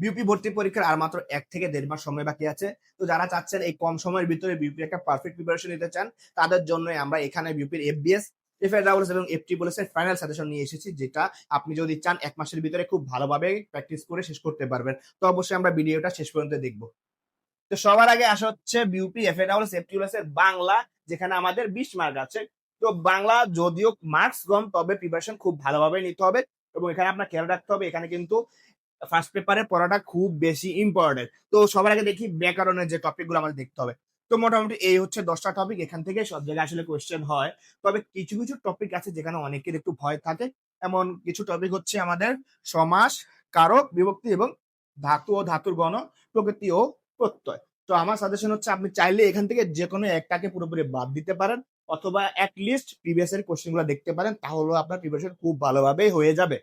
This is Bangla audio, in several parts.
বিউপি ভর্তি পরীক্ষার আর মাত্র এক থেকে দেড় মাস সময় বাকি আছে। তো যারা চাচ্ছেন এই কম সময়ের ভিতরে বিউপি একটা পারফেক্ট প্রিপারেশন নিতে চান, তাদের জন্য আমরা এখানে বিউপির এফবিএস এফআই ডাবলস এবং এফটি বলেছে ফাইনাল সাজেশন নিয়ে এসেছি, যেটা আপনি যদি চান এক মাসের ভিতরে খুব ভালোভাবে প্র্যাকটিস করে শেষ করতে পারবেন। তো অবশ্যই আমরা ভিডিওটা শেষ পর্যন্ত দেখব। তো সবার আগে আসা হচ্ছে বিউপি এফআই ডাবলস এফটি বলেছে বাংলা, যেখানে আমাদের বিশ মার্ক আছে। তো বাংলা যদিও মার্কস কম, তবে প্রিপারেশন খুব ভালোভাবে নিতে হবে এবং এখানে আপনার খেয়াল রাখতে হবে, এখানে কিন্তু ফার্স্ট পেপারে পড়াটা খুব বেশি ইম্পর্টেন্ট তো সবার আগে দেখি ব্যাকরণের যে টপিকগুলো আমাদের দেখতে হবে। তো মোটামুটি এই হচ্ছে দশটা টপিক এখান থেকে সব জায়গায় আসলে কোয়েশ্চেন হয়। তবে কিছু কিছু টপিক আছে যেখানে অনেকের একটু ভয় থাকে। এমন কিছু টপিক হচ্ছে আমাদের সমাস, কারক, বিভক্তি এবং ধাতু ও ধাতুর গণ, প্রকৃতি ও প্রত্যয়। তো আমার সাজেশন হচ্ছে আপনি চাইলে এখান থেকে যে কোনো একটাকে পুরোপুরি বাদ দিতে পারেন অথবা লিস্ট প্রিভিয়াস এর কোশ্চেনগুলো দেখতে পারেন তাহলে আপনার প্রিপারেশন খুব ভালোভাবে হয়ে যাবে।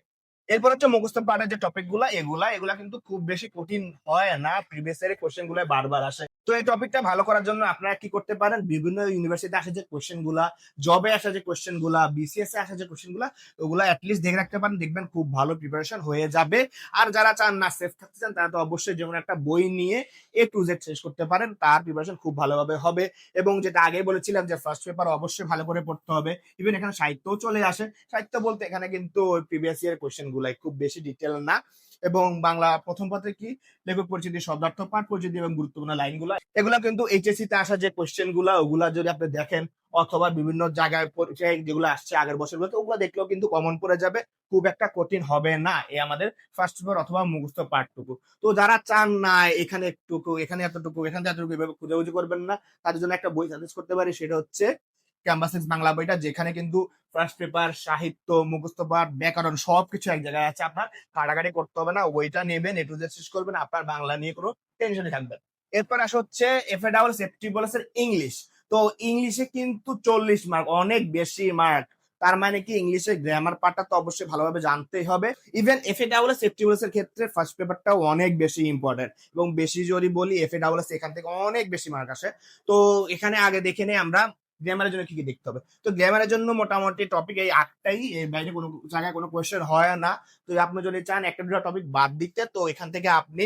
এরপর হচ্ছে মুখস্থ পাঠের যে টপিকগুলা, এগুলা এগুলা কিন্তু খুব বেশি কঠিন হয় না। প্রিভিয়াস এর কোশ্চেনগুলো বারবার আসে। তো এই টপিকটা ভালো করার জন্য আপনারা কি করতে পারেন? বিভিন্ন ইউনিভার্সিটিতে আসা যে কোশ্চেনগুলা জবে আসা যে কোশ্চেনগুলা বিসিএস এ আসা যে কোশ্চেনগুলা, ওগুলা অ্যাটলিস্ট দেখে রাখতে পারেন, দেখবেন খুব ভালো প্রিপারেশন হয়ে যাবে। আর যারা চান না সেফ থাকতে চান, তারা তো অবশ্যই যেমন একটা বই নিয়ে এ টু জেড শেষ করতে পারেন, তার প্রিপারেশন খুব ভালোভাবে হবে। এবং যেটা আগে বলেছিলাম যে ফার্স্ট পেপার অবশ্যই ভালো করে পড়তে হবে। ইভেন এখানে সাহিত্যও চলে আসে। সাহিত্য বলতে এখানে কিন্তু প্রিভিয়াস ইয়ার কোয়েশ্চেন গুলাই খুব বেশি ডিটেল না। এবং বাংলা প্রথম পত্রে কি? লেখক পরিচিতি, শব্দার্থ পাঠ, পরিচিতি এবং গুরুত্বপূর্ণ লাইনগুলো। এগুলো কিন্তু এইচএসসি তে আসা যে কোশ্চেনগুলা, ওগুলা যদি আপনি দেখেন অথবা বিভিন্ন জায়গায় পরীক্ষায় যেগুলো আসছে আগের বছরগুলোতে, ওগুলো দেখলেও কিন্তু কমন পড়ে যাবে। খুব একটা কঠিন হবে না এ আমাদের ফার্স্ট পেপার অথবা মুখস্থ পাঠটুকু। তো যারা চান না এখানে একটুকু, এখানে এতটুকু এখানে এতটুকু, এভাবে খুঁজে করবেন না। তাদের জন্য একটা বই সাজেস্ট করতে পারি, সেটা হচ্ছে ক্যাম্পাসেস বাংলা বইটা, যেখানে কিন্তু ফার্স্ট পেপার সাহিত্য, মুখস্থ পাঠ, ব্যাকরণ সবকিছু এক জায়গায় আছে। আপনার কাটাকাটি করতে হবে না ওইটা নেবেন এটু যে শেষ করবেন, আপনার বাংলা নিয়ে কোনো টেনশনে থাকবেন এরপর আসা হচ্ছে এফ এ ডাবল সেফটি বলেছে ইংলিশ তো ইংলিশে কিন্তু চল্লিশ মার্ক অনেক বেশি মার্ক তার মানে কি ইংলিশে গ্রামার পার্টটা তো অবশ্যই ভালোভাবে জানতেই হবে। Even F A double safety বলেসের ক্ষেত্রে ফার্স্ট পেপারটাও অনেক বেশি ইম্পর্টেন্ট এবং বেশি যদি বলি এফ এ ডাবল এখান থেকে অনেক বেশি মার্ক আসে। তো এখানে আগে দেখে নেই আমরা গ্রামারের জন্য কি কি দেখতে হবে? তো গ্রামারের জন্য মোটামুটি টপিক এই আটটাই বাইরে কোনো জায়গায় কোনো কোয়েশ্চেন হয় না। তো আপনি যদি চান, একটা দুটো টপিক বাদ দিতে, তো এখান থেকে আপনি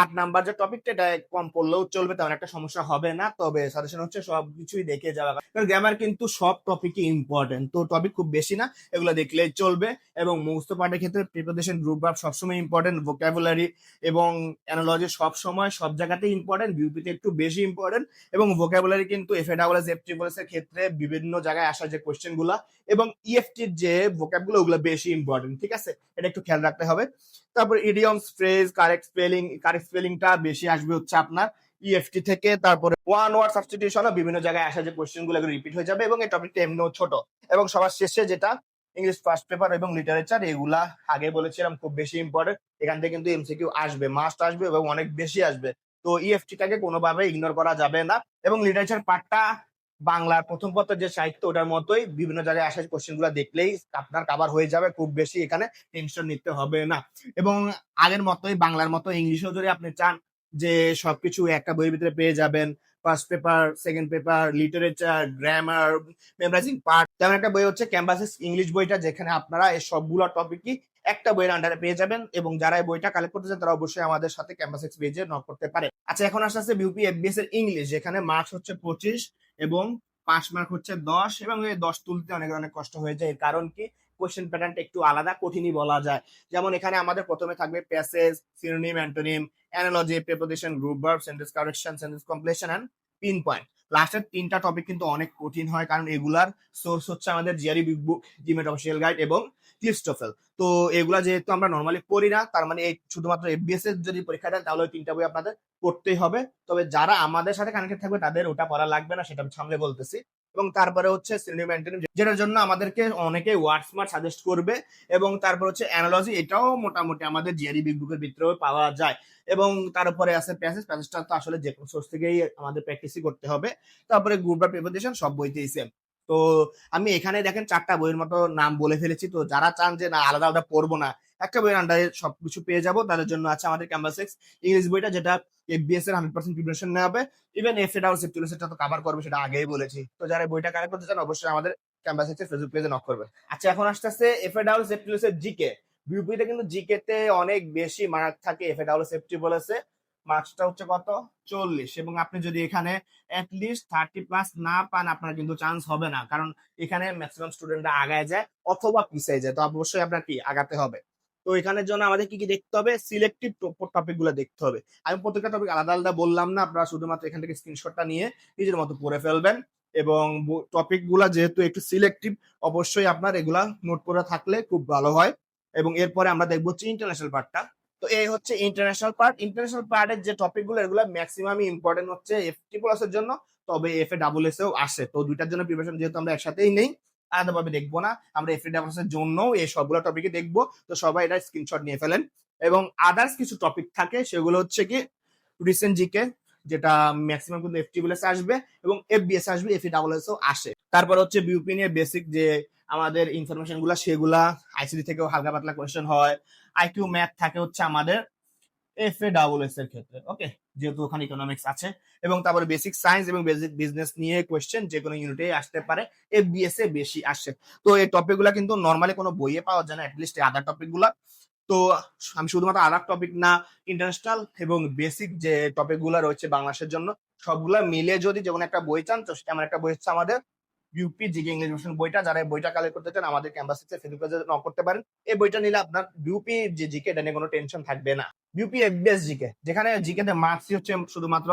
আট নাম্বার যে টপিকটা এটা কম পড়লেও চলবে, তেমন একটা সমস্যা হবে না। তবে সাজেশন হচ্ছে সবকিছুই দেখে যাওয়া কারণ গ্রামার কিন্তু সব টপিকই ইম্পর্টেন্ট তো টপিক খুব বেশি না, এগুলো দেখলেই চলবে। এবং মুখস্থ পাঠের ক্ষেত্রে প্রিপারেশন গ্রুপ ভাব সবসময় ইম্পর্টেন্ট ভোকাবুলারি এবং অ্যানোলজি সবসময় সব জায়গাতেই ইম্পর্টেন্ট বিউপিতে একটু বেশি ইম্পর্টেন্ট এবং ভোকাবুলারি কিন্তু F A double S F এর ক্ষেত্রে বিভিন্ন জায়গায় আসা যে কোয়েশ্চেনগুলা এবং ইএফটির যে ভোকাবগুলো ওগুলো বেশি ইম্পর্টেন্ট ঠিক আছে? এটা একটু খেয়াল রাখতে হবে। তারপর idioms phrase correct spelling correct স্পেলিংটা বেশি আসবে হচ্ছে আপনার ইএফটি থেকে, তারপরে ওয়ান ওয়ার্ড সাবস্টিটিউশন বিভিন্ন জায়গায় আসা যে কোয়েশ্চেনগুলো রিপিট হয়ে যাবে এবং এই টপিকটা এমনিও ছোট। এবং সবার শেষে যেটা ইংলিশ ফার্স্ট পেপার এবং লিটারেচার এগুলা আগে বলেছিলাম খুব বেশি ইম্পর্টেন্ট এখান থেকে কিন্তু এমসিকিউ আসবে মাস্ট আসবে এবং অনেক বেশি আসবে। তো ইএফটিটাকে কোনোভাবে ইগনোর করা যাবে না। এবং লিটারেচার পার্টটা বাংলার প্রথম পত্র যে সাহিত্য, ওটার মতোই বিভিন্ন জায়গায় আসা কোশ্চেনগুলো দেখলেই আপনার কাবার হয়ে যাবে, খুব বেশি এখানে টেনশন নিতে হবে না। এবং আগের মতোই, বাংলার মতো ইংলিশও যদি আপনি চান যে সবকিছু একটা বইয়ের ভিতরে পেয়ে যাবেন first paper second paper literature grammar memorizing part তেমন একটা বই হচ্ছে ক্যাম্পাসেস ইংলিশ বইটা, যেখানে আপনারা এই সবগুলো টপিকই একটা বইয়ের আন্ডারে পেয়ে যাবেন এবং যারা এই বইটা কালেক্ট করতে চান, তারা অবশ্যই আমাদের সাথে ক্যাম্পাস পেজে নক করতে পারে। আচ্ছা এখন আসতে আসতে বিউপি এফবিএস এর ইংলিশ যেখানে মার্কস হচ্ছে পঁচিশ এবং পাঁচ মার্ক হচ্ছে দশ এবং এই দশ তুলতে অনেক অনেক কষ্ট হয়ে যায়। কারণ কি? কোশ্চেন প্যাটার্নটা একটু আলাদা, কঠিনই বলা যায়। যেমন এখানে আমাদের প্রথমে থাকবে passage synonym antonym analogy preposition group verb sentence correction sentence completion and pin point লাস্টের তিনটা টপিক কিন্তু অনেক কঠিন হয়, কারণ এগুলার সোর্স হচ্ছে আমাদের GRE big book GMAT official guide এবং ক্লিপস্টোফেল তো এগুলা যেহেতু আমরা নর্মালি পড়ি না, তার মানে এই শুধুমাত্র এফবিএস এর যদি পরীক্ষা দেন, তাহলে ওই তিনটা বই আপনাদের পড়তেই হবে। তবে যারা আমাদের সাথে কানেক্টেড থাকবে, তাদের ওটা পড়া লাগবে না, সেটা আমি সামনে বলতেছি। এবং তারপরে হচ্ছে সিনোনিম অ্যান্টিনিয়াম যেটার জন্য আমাদেরকে অনেকে ওয়ার্ড মার্ক সাজেস্ট করবে এবং তারপর হচ্ছে অ্যানালজি, এটাও মোটামুটি আমাদের জিয়ারি বিগ বুকের ভিতরেও পাওয়া যায়। এবং তারপরে আছে প্যাসেজ, প্যাসেজটা তো আসলে যে কোনো সোর্স থেকেই আমাদের প্র্যাকটিসই করতে হবে। তারপরে গ্রুপ বা প্রেপোজিশন সব বইতেই সেম তো আমি এখানে দেখেন চারটা বইয়ের মতো নাম বলে ফেলেছি তো যারা চান যে না আলাদা আলাদা পড়ব না একটা বইয়ের আন্ডারে সবকিছু পেয়ে যাব তাদের জন্য আছে আমাদের ক্যাম্পাস এক্স ইংলিশ বইটা যেটা এফবিএস এর হান্ড্রেড পার্সেন্ট প্রিপারেশন নেওয়া হবে ইভেন এফ এটাও সেপ্টুলো সেটা তো কাভার করবে সেটা আগেই বলেছি তো যারা বইটা কালেক্ট করতে চান অবশ্যই আমাদের ক্যাম্পাস এক্সের ফেসবুক পেজে নক করবে আচ্ছা এখন আসতে আসতে এফ এ ডাবল সেপ্টুলোসের জিকে বিউপিতে কিন্তু জিকে তে অনেক বেশি মার্ক থাকে এফএডাব্লিউ সেফটি বলেছে মার্কসটা হচ্ছে কত? চল্লিশ। এবং আপনি যদি এখানে অ্যাটলিস্ট থার্টি প্লাস না পান, আপনার কিন্তু চান্স হবে না। কারণ এখানে ম্যাক্সিমাম স্টুডেন্টরা আগায় যায় অথবা পিছিয়ে যায়। তো অবশ্যই আপনার কি? আগাতে হবে। তো এখানের জন্য আমাদের কি কি দেখতে হবে? সিলেক্টিভ টপিকগুলো দেখতে হবে। আমি প্রত্যেকটা টপিক আলাদা আলাদা বললাম না। আপনারা শুধুমাত্র এখান থেকে স্ক্রিনশটটা নিয়ে নিজের মতো পড়ে ফেলবেন। এবং টপিকগুলা যেহেতু একটু সিলেক্টিভ অবশ্যই আপনার এগুলা নোট করে থাকলে খুব ভালো হয়। এবং এরপরে আমরা দেখব হচ্ছে ইন্টারন্যাশনাল পার্টটা তো এই হচ্ছে ইন্টারন্যাশনাল পার্ট ইন্টারন্যাশনাল পার্টের যে টপিকগুলো, এগুলো ম্যাক্সিমাম ইম্পর্টেন্ট হচ্ছে এফটি প্লাস এর জন্য। তবে এফ এ ডাবল এস এও আসে। তো দুইটার জন্য প্রিপারেশন যেহেতু আমরা একসাথেই নেই, আলাদাভাবে দেখব না। আমরা এফ এ ডাবল এস এর জন্য এই সবগুলো টপিকে দেখব। তো সবাই এটা স্ক্রিনশট নিয়ে ফেলেন। এবং আদার্স কিছু টপিক থাকে, সেগুলো হচ্ছে কি রিসেন্ট জিকে যেটা ম্যাক্সিমাম কিন্তু এফ টিবুলেস আসবে এবং এফ বিএস আসবে এফ ডাবল এস আসে। তারপর হচ্ছে বিউপি নিয়ে বেসিক যে আমাদের ইনফরমেশনগুলা, সেগুলা আইসিডি থেকেও হালকা পাতলা কোয়েশ্চেন হয়। আইকিউ ম্যাথ থাকে হচ্ছে আমাদের এফ এ ডাবল এস এর ক্ষেত্রে ওকে যেহেতু ওখানে ইকোনমিক্স আছে। এবং তারপরে বেসিক সায়েন্স এবং বেসিক বিজনেস নিয়ে কোয়েশ্চেন যে কোনো ইউনিটে আসতে পারে এফ বিএস এ বেশি আসে। তো এই টপিকগুলা কিন্তু নর্মালি কোনো বইয়ে পাওয়া যায় না অ্যাটলিস্ট আদার টপিকগুলা। তো আমি শুধুমাত্র আর টপিক না ইন্টারন্যাশনাল এবং বেসিক যে টপিকগুলা রয়েছে বাংলাদেশের জন্য, সবগুলা মিলে যদি যেমন একটা বই চান, তো এমন একটা বই হচ্ছে আমাদের ইউপি জিকে ইংলিশ ভার্সন বইটা, যারা এই বইটা কালেক্ট করতে চান, আমাদের ক্যাম্পাস থেকে ফেসবুক পেজে নক করতে পারেন। এই বইটা নিলে আপনার ইউপি যে জিকে এটা নিয়ে কোনো টেনশন থাকবে না। ইউপি এফবিএস জিকে যেখানে জিকে তে মার্কস হচ্ছে শুধুমাত্র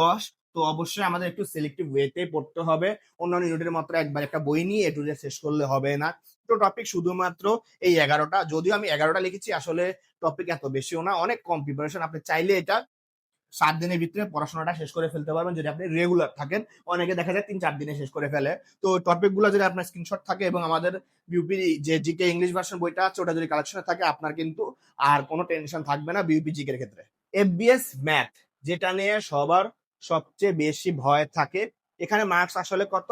দশ। তো অবশ্যই আমাদের একটু সিলেক্টিভ ওয়েতে পড়তে হবে। অন্যান্য ইউনিটের মাত্র একবার একটা বই নিয়ে এটু শেষ করলে হবে না। তো টপিক শুধুমাত্র এই এগারোটা। যদিও আমি এগারোটা লিখেছি, আসলে টপিক এত বেশিও না, অনেক কম প্রিপারেশন আপনি চাইলে এটা সাত দিনের ভিতরে পড়াশোনাটা শেষ করে ফেলতে পারবেন যদি আপনি রেগুলার থাকেন। অনেকে দেখা যায় তিন, চার দিনে শেষ করে ফেলে। তো টপিকগুলো যদি আপনার স্ক্রিনশট থাকে এবং আমাদের বিউপি যে জিকে ইংলিশ ভার্সন বইটা আছে, ওটা যদি কালেকশনে থাকে, আপনার কিন্তু আর কোনো টেনশন থাকবে না বিউপি জিকের ক্ষেত্রে। এফবিএস ম্যাথ যেটা নিয়ে সবার সবচেয়ে বেশি ভয় থাকে। এখানে মার্কস আসলে কত?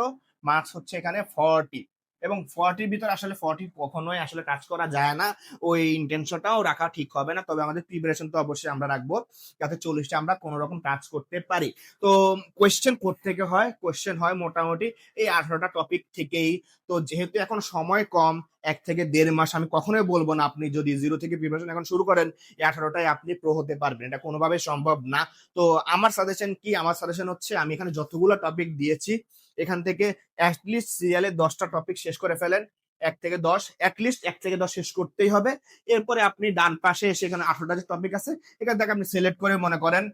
মার্কস হচ্ছে এখানে ফর্টি এবং ফর্টির ভিতর আসলে ফর্টি কখনোই আসলে কাজ করা যায় না। ওই ইন্টেনশনটাও রাখা ঠিক হবে না। তবে আমাদের প্রিপারেশন তো অবশ্যই আমরা রাখব, যাতে চল্লিশটা আমরা কোনো রকম কাজ করতে পারি। তো কোয়েশ্চেন থেকে হয়? কোয়েশ্চেন হয় মোটামুটি এই আঠারোটা টপিক থেকেই। তো যেহেতু এখন সময় কম, এক থেকে দেড় মাস, আমি কখনোই বলব না আপনি যদি জিরো থেকে প্রিপারেশন এখন শুরু করেন, এই আঠারোটায় আপনি প্রো হতে পারবেন। এটা কোনোভাবে সম্ভব না। তো আমার সাজেশন কি? আমার সাজেশন হচ্ছে আমি এখানে যতগুলো টপিক দিয়েছি এখান থেকে অ্যাটলিস্ট সিরিয়ালে দশটা টপিক শেষ করে ফেলেন, এক থেকে দশ অ্যাটলিস্ট এক থেকে দশ শেষ করতেই হবে। এরপরে আপনি ডান পাশে এসে এখানে আঠারোটা যে টপিক আছে, এখান থেকে আপনি সিলেক্ট করে মনে করেন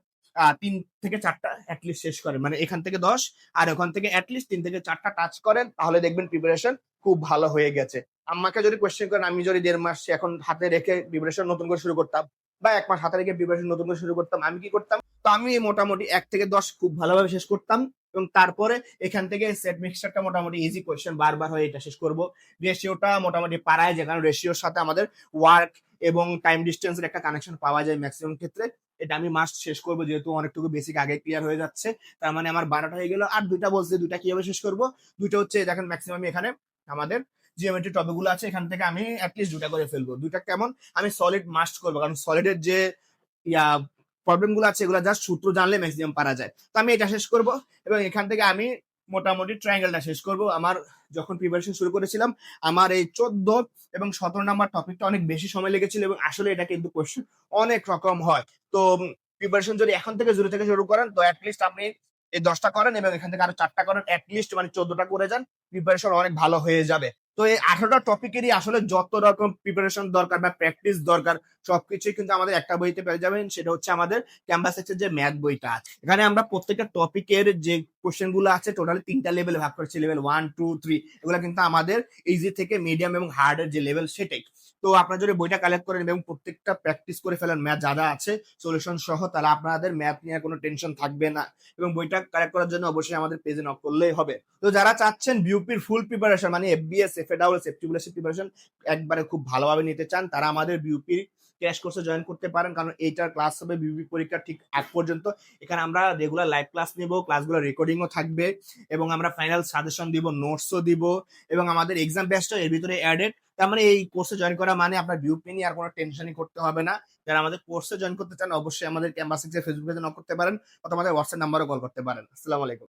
তিন থেকে চারটা অ্যাটলিস্ট শেষ করেন। মানে এখান থেকে দশ, আর ওখান থেকে অ্যাটলিস্ট তিন থেকে চারটা টাচ করেন, তাহলে দেখবেন প্রিপারেশন খুব ভালো হয়ে গেছে। আমাকে যদি কোয়েশ্চেন করেন, আমি যদি দেড় মাস এখন হাতে রেখে প্রিপারেশন নতুন করে শুরু করতাম, বা এক মাস হাতে রেখে প্রিপারেশন নতুন করে শুরু করতাম, আমি কি করতাম? তো আমি মোটামুটি এক থেকে দশ খুব ভালোভাবে শেষ করতাম। এবং তারপরে এখান থেকে সেট মিক্সচারটা মোটামুটি ইজি কোয়েশ্চেন বারবার হয়ে এটা শেষ করব। রেশিওটা মোটামুটি পাড়ায় যায়, কারণ রেশিওর সাথে আমাদের ওয়ার্ক এবং টাইম ডিস্টেন্সের একটা কানেকশন পাওয়া যায় ম্যাক্সিমাম ক্ষেত্রে। এটা আমি মাস্ট শেষ করব, যেহেতু অনেকটুকু বেসিক আগে ক্লিয়ার হয়ে যাচ্ছে। তার মানে আমার বারোটা হয়ে গেল। আর দুইটা বলছে, দুইটা কীভাবে শেষ করব? দুইটা হচ্ছে দেখেন ম্যাক্সিমাম এখানে আমাদের জিওমেট্রি টপিকগুলো আছে, এখান থেকে আমি অ্যাটলিস্ট দুটা করে ফেলব। দুইটা কেমন? আমি সলিড মাস্ট করব, কারণ সলিডের যে, ইয়া প্রবলেমগুলো আছে, এগুলো জাস্ট সূত্র জানলে ম্যাক্সিমাম পারা যায়। তো আমি এটা শেষ করব এবং এখান থেকে আমি মোটামুটি ট্রায়াঙ্গেলটা শেষ করব। আমার যখন প্রিপারেশন শুরু করেছিলাম, আমার এই চোদ্দ এবং সতেরো নাম্বার টপিকটা অনেক বেশি সময় লেগেছিল এবং আসলে এটা কিন্তু কোয়েশ্চেন অনেক রকম হয়। তো প্রিপারেশন যদি এখন থেকে শুরু থেকে শুরু করেন, তো অ্যাটলিস্ট আপনি এই দশটা করেন এবং এখান থেকে আরও চারটা করেন অ্যাটলিস্ট মানে চোদ্দটা করে যান প্রিপারেশন অনেক ভালো হয়ে যাবে। তো এই আঠারোটা টপিকেরই আসলে যত রকম প্রিপারেশন দরকার বা প্র্যাকটিস দরকার, সবকিছুই কিন্তু আমাদের একটা বইতে পেয়ে যাবেন। সেটা হচ্ছে আমাদের ক্যাম্পাসের যে ম্যাথ বইটা এখানে আমরা প্রত্যেকটা টপিকের যে কোশ্চেনগুলো আছে টোটালি তিনটা লেভেলে ভাগ করেছি লেভেল ওয়ান টু থ্রি এগুলো কিন্তু আমাদের ইজি থেকে মিডিয়াম এবং হার্ড এর যে লেভেল সেটাই। তো আপনারা যদি বইটা কালেক্ট করেন এবং প্রত্যেকটা প্র্যাকটিস করে ফেলেন ম্যাথ যারা আছে সলিউশন সহ, তাহলে আপনাদের ম্যাথ নিয়ে কোনো টেনশন থাকবে না। এবং বইটা কালেক্ট করার জন্য অবশ্যই আমাদের পেজে নক করলেই হবে। তো যারা চাচ্ছেন বিউপির ফুল প্রিপারেশন মানে এফবিএস এফএডাব্লিউ সেফটিবুলের প্রিপারেশন একবারে খুব ভালোভাবে নিতে চান, তারা আমাদের বিউপির ক্র্যাশ কোর্সে জয়েন করতে পারেন, কারণ এইটার ক্লাস হবে বিবি পরীক্ষা ঠিক আগ পর্যন্ত। এখানে আমরা রেগুলার লাইভ ক্লাস নিব ক্লাসগুলো রেকর্ডিংও থাকবে এবং আমরা ফাইনাল সাজেশন দিব নোটসও দিব এবং আমাদের এক্সাম ব্যাচটা এর ভিতরে অ্যাডেড তার মানে এই কোর্সে জয়েন করা মানে আপনার বিউপি নিয়ে আর কোনো টেনশনই করতে হবে না। যারা আমাদের কোর্সে জয়েন করতে চান, অবশ্যই আমাদের ক্যাম্পাসে ফেসবুক নক করতে পারেন অথবা আমাদের হোয়াটসঅ্যাপ নাম্বারও কল করতে পারেন। আসসালামু আলাইকুম।